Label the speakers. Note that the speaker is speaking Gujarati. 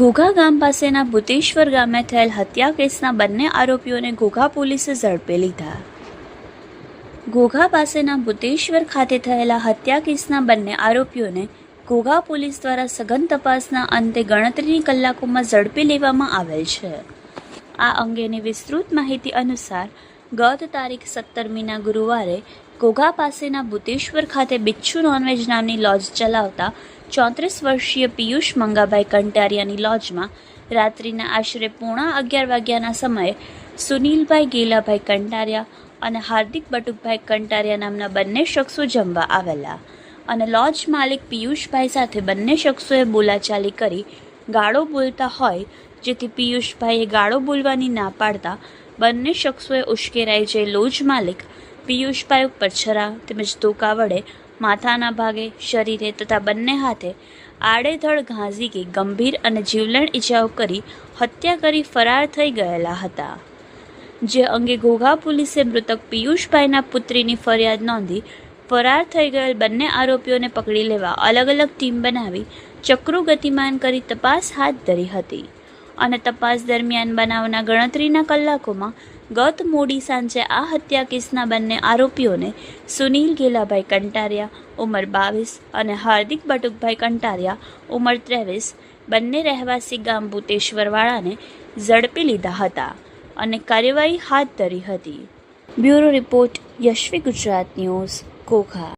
Speaker 1: ઘોઘા ગામ પાસેના ભૂતેશ્વર ગામે થયેલ હત્યા કેસના બંને આરોપીઓને ઘોઘા પોલીસે ઝડપી લીધા. ઘોઘા પાસેના ભૂતેશ્વર ખાતે થયેલા હત્યા કેસના બંને આરોપીઓને ઘોઘા પોલીસ દ્વારા સઘન તપાસના અંતે ગણતરીની કલાકોમાં ઝડપી લેવામાં આવેલ છે. આ અંગેની વિસ્તૃત માહિતી અનુસાર, ગત તારીખ સત્તરમીના ગુરુવારે ઘોઘા પાસેના ભૂતેશ્વર ખાતે બિચ્છુ નોનવેજ નામની લોજ ચલાવતા ચોત્રીસ વર્ષીય પિયુષ મંગાભાઈ કંટારિયાની લોજમાં રાત્રિના આશરે પોણા અગિયાર વાગ્યાના સમયે સુનિલભાઈ ગેલાભાઈ કંટારિયા અને હાર્દિક બટુકભાઈ કંટારિયા નામના બંને શખ્સો જમવા આવેલા અને લોજ માલિક પિયુષભાઈ સાથે બંને શખ્સોએ બોલાચાલી કરી ગાળો બોલતા હોય, જેથી પિયુષભાઈએ ગાળો બોલવાની ના પાડતા બંને શખ્સોએ ઉશ્કેરાઈ જઈ લોજ માલિક પિયુષભાઈ ઉપર છરા તેમજ ધોકા વડે માથાના ભાગે, શરીરે તથા બંને હાથે આડેધડ ઘાંઝી કે ગંભીર અને જીવલેણ ઈજાઓ કરી હત્યા કરી ફરાર થઈ ગયેલા હતા. જે અંગે ઘોઘા પોલીસે મૃતક પિયુષભાઈના પુત્રીની ફરિયાદ નોંધી ફરાર થઈ ગયેલ બંને આરોપીઓને પકડી લેવા અલગ અલગ ટીમ બનાવી ચક્રો ગતિમાન કરી તપાસ હાથ ધરી હતી. અને તપાસ દરમિયાન બનાવના ગણતરીના કલાકોમાં ગત મોડી સાંજે આ હત્યા કેસના બંને આરોપીઓને સુનિલ ગેલાભાઈ કંટારિયા, ઉંમર બાવીસ અને હાર્દિક બટુકભાઈ કંટારિયા, ઉંમર ત્રેવીસ બંને રહેવાસી ગામ ભૂતેશ્વરવાળાને ઝડપી લીધા હતા અને કાર્યવાહી હાથ ધરી હતી. Bureau report Yashvi Gujarat news Ghogha